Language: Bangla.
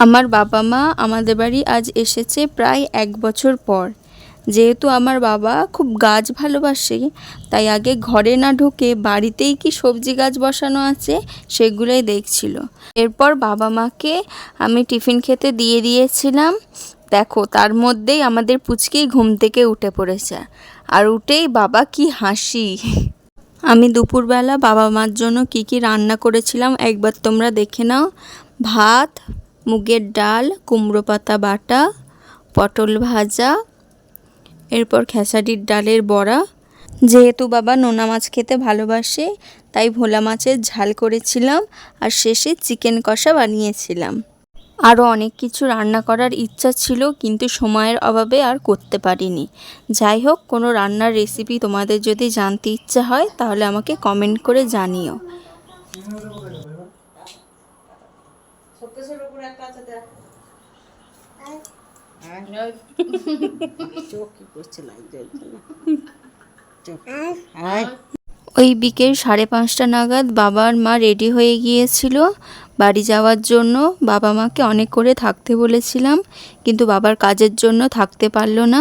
আমার বাবা মা আমাদের বাড়ি আজ এসেছে প্রায় এক বছর পর। যেহেতু আমার বাবা খুব গাছ ভালোবাসে, তাই আগে ঘরে না ঢুকে বাড়িতেই কি সবজি গাছ বসানো আছে সেগুলোই দেখছিল। এরপর বাবা মাকে আমি টিফিন খেতে দিয়ে দিয়েছিলাম। দেখো, তার মধ্যেই আমাদের পুচকি ঘুম থেকে উঠে পড়েছে। আর উঠেই বাবা কি হাসি। আমি দুপুরবেলা বাবা মার জন্য কি কি রান্না করেছিলাম একবার তোমরা দেখে নাও। ভাত মুগের ডাল, কুমড়ো পাতা বাটা, পটল ভাজা, এরপর খেসারির ডালের বড়া। যেহেতু বাবা নোনা মাছ খেতে ভালোবাসে, তাই ভোলা মাছের ঝাল করেছিলাম আর শেষে চিকেন কষা বানিয়েছিলাম। আরও অনেক কিছু রান্না করার ইচ্ছা ছিল, কিন্তু সময়ের অভাবে আর করতে পারিনি। যাই হোক, কোনো রান্নার রেসিপি তোমাদের যদি জানতে ইচ্ছা হয়, তাহলে আমাকে কমেন্ট করে জানিও। একটা আছে দেখ। না চোখ আয় ওই বিকেল সাড়ে পাঁচটা নাগাদ বাবার মা রেডি হয়ে গিয়েছিল বাড়ি যাওয়ার জন্য। বাবা মাকে অনেক করে থাকতে বলেছিলাম কিন্তু বাবার কাজের জন্য থাকতে পারল না।